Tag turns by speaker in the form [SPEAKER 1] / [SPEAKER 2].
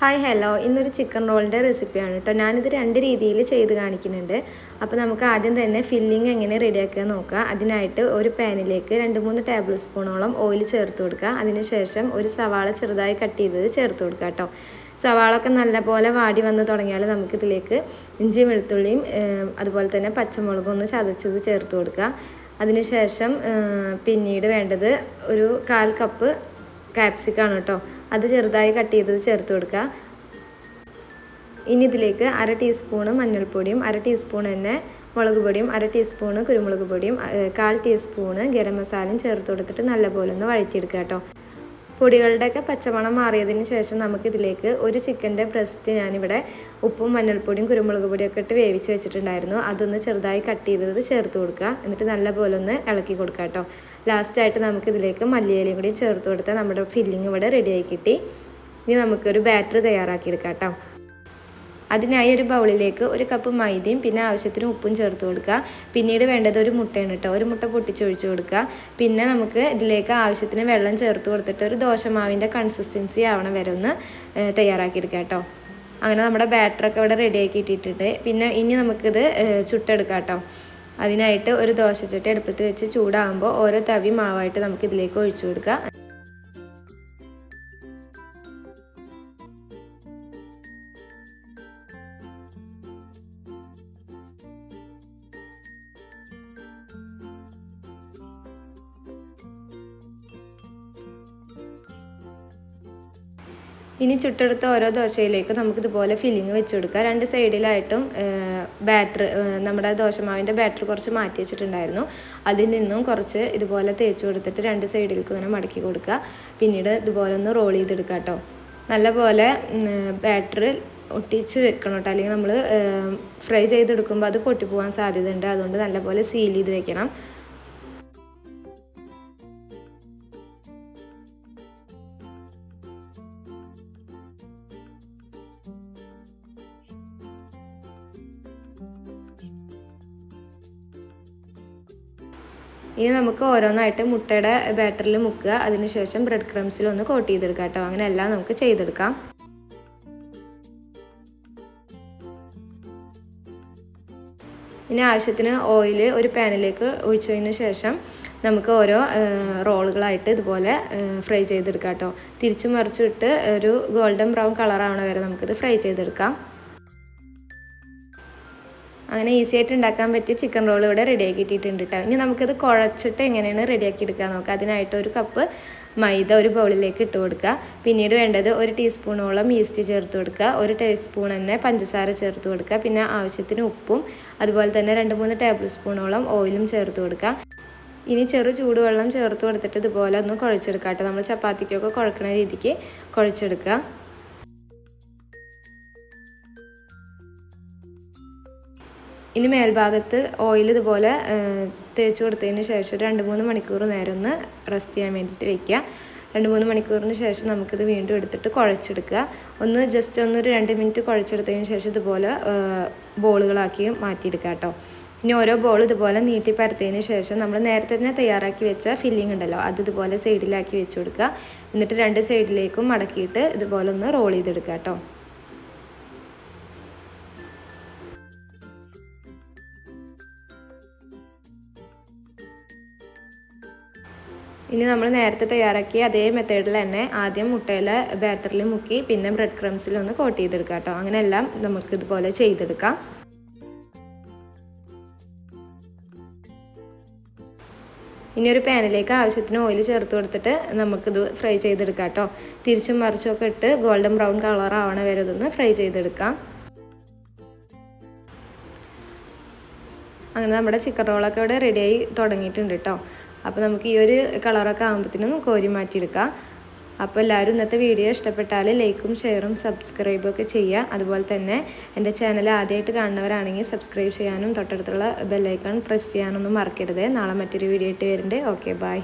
[SPEAKER 1] Hi hello ഇന്നൊരു chicken റോളിന്റെ റെസിപ്പിയാണ് കേട്ടോ ഞാനിത് രണ്ട് രീതിയിൽ ചെയ്ത് കാണിക്കുന്നുണ്ട്. അപ്പോൾ നമുക്ക് ആദ്യം തന്നെ ഫില്ലിംഗ് എങ്ങനെ റെഡിയാക്കുക നോക്കാം. അതിനായിട്ട് ഒരു പാനിലേക്ക് രണ്ട് മൂന്ന് ടേബിൾ സ്പൂണോളം ഓയിൽ ചേർത്ത് കൊടുക്കുക. അതിനുശേഷം ഒരു സവാള ചെറുതായി കട്ട് ചെയ്തത് ചേർത്ത് കൊടുക്കുക കേട്ടോ സവാളൊക്കെ നല്ലപോലെ വാടി വന്ന് തുടങ്ങിയാൽ നമുക്കിതിലേക്ക് ഇഞ്ചി വെളുത്തുള്ളിയും അതുപോലെ തന്നെ പച്ചമുളകും ഒന്ന് ചതച്ചത് ചേർത്ത് കൊടുക്കുക. അതിനുശേഷം പിന്നീട് വേണ്ടത് ഒരു കാൽ കപ്പ് കാപ്സിക്കാണ് കേട്ടോ അത് ചെറുതായി കട്ട് ചെയ്തത് ചേർത്ത് കൊടുക്കുക. ഇനി ഇതിലേക്ക് അര ടീസ്പൂണ് മഞ്ഞൾപ്പൊടിയും അര ടീസ്പൂൺ തന്നെ മുളക് പൊടിയും അര ടീസ്പൂണ് കുരുമുളക് പൊടിയും കാൽ ടീസ്പൂണ് ഗരം മസാലയും ചേർത്ത് കൊടുത്തിട്ട് നല്ലപോലെ ഒന്ന് വഴറ്റിയെടുക്കുക കേട്ടോ. പൊടികളുടെയൊക്കെ പച്ചമണം മാറിയതിന് ശേഷം നമുക്കിതിലേക്ക് ഒരു ചിക്കന്റെ ബ്രസ്റ്റ് ഞാനിവിടെ ഉപ്പും മഞ്ഞൾപ്പൊടിയും കുരുമുളക് പൊടിയൊക്കെ ഇട്ട് വേവിച്ച് വെച്ചിട്ടുണ്ടായിരുന്നു. അതൊന്ന് ചെറുതായി കട്ട് ചെയ്തത് ചേർത്ത് കൊടുക്കുക. എന്നിട്ട് നല്ലപോലെ ഒന്ന് ഇളക്കി കൊടുക്കുക കേട്ടോ. ലാസ്റ്റായിട്ട് നമുക്കിതിലേക്ക് മല്ലിയിലയും കൂടി ചേർത്ത് കൊടുത്താൽ നമ്മുടെ ഫില്ലിങ് ഇവിടെ റെഡിയായി കിട്ടി. ഇനി നമുക്കൊരു ബാറ്റർ തയ്യാറാക്കിയെടുക്കാം കേട്ടോ. അതിനായി ഒരു ബൗളിലേക്ക് ഒരു കപ്പ് മൈദയും പിന്നെ ആവശ്യത്തിന് ഉപ്പും ചേർത്ത് കൊടുക്കുക. പിന്നീട് വേണ്ടത് ഒരു മുട്ടയാണ് കേട്ടോ ഒരു മുട്ട പൊട്ടിച്ചൊഴിച്ച് കൊടുക്കുക. പിന്നെ നമുക്ക് ഇതിലേക്ക് ആവശ്യത്തിന് വെള്ളം ചേർത്ത് കൊടുത്തിട്ട് ഒരു ദോശമാവിന്റെ കൺസിസ്റ്റൻസി ആവണം വരെ ഒന്ന് തയ്യാറാക്കിയെടുക്കുക കേട്ടോ അങ്ങനെ നമ്മുടെ ബാറ്ററൊക്കെ ഇവിടെ റെഡിയാക്കി ഇട്ടിട്ടുണ്ട്. പിന്നെ ഇനി നമുക്കിത് ചുട്ടെടുക്കാം കേട്ടോ അതിനായിട്ട് ഒരു ദോശച്ചട്ടി അടുപ്പത്ത് വെച്ച് ചൂടാകുമ്പോൾ ഓരോ തവി മാവായിട്ട് നമുക്ക് ഇതിലേക്ക് ഒഴിച്ചു കൊടുക്കുക ഇനി ചുട്ടെടുത്ത ഓരോ ദോശയിലേക്ക് നമുക്കിതുപോലെ ഫില്ലിങ് വെച്ച് കൊടുക്കാം രണ്ട് സൈഡിലായിട്ടും ബാറ്റർ നമ്മുടെ ദോശമാവിന്റെ ബാറ്റർ കുറച്ച് മാറ്റി വെച്ചിട്ടുണ്ടായിരുന്നു. അതിൽ നിന്നും കുറച്ച് ഇതുപോലെ തേച്ച് കൊടുത്തിട്ട് രണ്ട് സൈഡിലേക്ക് ഇങ്ങനെ മടക്കി കൊടുക്കുക. പിന്നീട് ഇതുപോലെ ഒന്ന് റോൾ ചെയ്തെടുക്കുക കേട്ടോ. നല്ലപോലെ ബാറ്റർ ഒട്ടിച്ച് വെക്കണം കേട്ടോ. അല്ലെങ്കിൽ നമ്മൾ ഫ്രൈ ചെയ്തെടുക്കുമ്പോൾ അത് പൊട്ടിപ്പോകാൻ സാധ്യതയുണ്ട്. അതുകൊണ്ട് നല്ലപോലെ സീൽ ചെയ്ത് വെക്കണം. ഇനി നമുക്ക് ഓരോന്നായിട്ട് മുട്ടയുടെ ബാറ്ററിൽ മുക്കുക. അതിനുശേഷം ബ്രെഡ് ക്രംസിൽ ഒന്ന് കോട്ട് ചെയ്തെടുക്കാം കേട്ടോ. അങ്ങനെ എല്ലാം നമുക്ക് ചെയ്തെടുക്കാം. ഇനി ആവശ്യത്തിന് ഓയിൽ ഒരു പാനിലേക്ക് ഒഴിച്ചതിന് ശേഷം നമുക്ക് ഓരോ റോളുകളായിട്ട് ഇതുപോലെ ഫ്രൈ ചെയ്തെടുക്കാം കേട്ടോ. തിരിച്ചു മറിച്ചിട്ട് ഒരു ഗോൾഡൻ ബ്രൗൺ കളറാവണ വരെ നമുക്കിത് ഫ്രൈ ചെയ്തെടുക്കാം. അങ്ങനെ ഈസി ആയിട്ട് ഉണ്ടാക്കാൻ പറ്റിയ ചിക്കൻ റോൾ ഇവിടെ റെഡിയാക്കി ഇട്ടിട്ടുണ്ട് കേട്ടോ ഇനി നമുക്കിത് കുഴച്ചിട്ട് എങ്ങനെയാണ് റെഡിയാക്കി എടുക്കാൻ നോക്കാം. അതിനായിട്ട് ഒരു കപ്പ് മൈദ ഒരു ബൗളിലേക്ക് ഇട്ട് കൊടുക്കുക. പിന്നീട് വേണ്ടത് ഒരു ടീസ്പൂണോളം ഈസ്റ്റ് ചേർത്ത് കൊടുക്കുക. ഒരു ടീസ്പൂൺ തന്നെ പഞ്ചസാര ചേർത്ത് കൊടുക്കുക. പിന്നെ ആവശ്യത്തിന് ഉപ്പും അതുപോലെ തന്നെ രണ്ട് മൂന്ന് ടേബിൾ സ്പൂണോളം ഓയിലും ചേർത്ത് കൊടുക്കുക. ഇനി ചെറു ചൂടുവെള്ളം ചേർത്ത് കൊടുത്തിട്ട് ഇതുപോലെ ഒന്ന് കുഴച്ചെടുക്കാം കേട്ടോ നമ്മൾ ചപ്പാത്തിക്കൊക്കെ കുഴക്കുന്ന രീതിക്ക് കുഴച്ചെടുക്കുക. ഇനി മേൽഭാഗത്ത് ഓയിൽ ഇതുപോലെ തേച്ച് കൊടുത്തതിന് ശേഷം രണ്ട് മൂന്ന് മണിക്കൂർ നേരം ഒന്ന് റെസ്റ്റ് ചെയ്യാൻ വേണ്ടിയിട്ട് വെക്കുക. രണ്ട് മൂന്ന് മണിക്കൂറിന് ശേഷം നമുക്കിത് വീണ്ടും എടുത്തിട്ട് കുഴച്ചെടുക്കുക. ഒന്ന് ജസ്റ്റ് ഒന്നൊരു രണ്ട് മിനിറ്റ് കുഴച്ചെടുത്തതിന് ശേഷം ഇതുപോലെ ബോളുകളാക്കി മാറ്റിയെടുക്കുക കേട്ടോ. ഇനി ഓരോ ബോൾ ഇതുപോലെ നീട്ടി പരത്തതിന് ശേഷം നമ്മൾ നേരത്തെ തന്നെ തയ്യാറാക്കി വെച്ച ഫില്ലിംഗ് ഉണ്ടല്ലോ അത് ഇതുപോലെ സൈഡിലാക്കി വെച്ച് കൊടുക്കുക. എന്നിട്ട് രണ്ട് സൈഡിലേക്കും മടക്കിയിട്ട് ഇതുപോലെ ഒന്ന് റോൾ ചെയ്തെടുക്കുക കേട്ടോ. ഇനി നമ്മൾ നേരത്തെ തയ്യാറാക്കിയ അതേ മെത്തേഡിൽ തന്നെ ആദ്യം മുട്ടയിലെ ബാറ്ററിൽ മുക്കി പിന്നെ ബ്രെഡ് ക്രംസിൽ ഒന്ന് കോട്ട് ചെയ്തെടുക്കാം കേട്ടോ. അങ്ങനെയെല്ലാം നമുക്ക് ഇതുപോലെ ചെയ്തെടുക്കാം. ഇനി ഒരു പാനിലേക്ക് ആവശ്യത്തിന് ഓയിൽ ചേർത്ത് കൊടുത്തിട്ട് നമുക്കിത് ഫ്രൈ ചെയ്തെടുക്കാം കേട്ടോ. തിരിച്ചും മറിച്ചും ഇട്ട് ഗോൾഡൻ ബ്രൗൺ കളർ ആവണ വരെ ഇതൊന്ന് ഫ്രൈ ചെയ്തെടുക്കാം. അങ്ങനെ നമ്മുടെ ചിക്കൻ റോളൊക്കെ ഇവിടെ റെഡിയായി തുടങ്ങിയിട്ടുണ്ട് കേട്ടോ. അപ്പോൾ നമുക്ക് ഈ ഒരു കളറൊക്കെ ആകുമ്പോഴത്തേനും കോരി മാറ്റിയെടുക്കാം. അപ്പോൾ എല്ലാവരും ഇന്നത്തെ വീഡിയോ ഇഷ്ടപ്പെട്ടാൽ ലൈക്കും ഷെയറും സബ്സ്ക്രൈബും ഒക്കെ ചെയ്യുക. അതുപോലെ തന്നെ എന്റെ ചാനൽ ആദ്യമായിട്ട് കാണുന്നവരാണെങ്കിൽ സബ്സ്ക്രൈബ് ചെയ്യാനും തൊട്ടടുത്തുള്ള ബെല്ലൈക്കൺ പ്രസ് ചെയ്യാനൊന്നും മറക്കരുത്. നാളെ മറ്റൊരു വീഡിയോ ആയിട്ട് വരുന്നുണ്ട്. Okay bye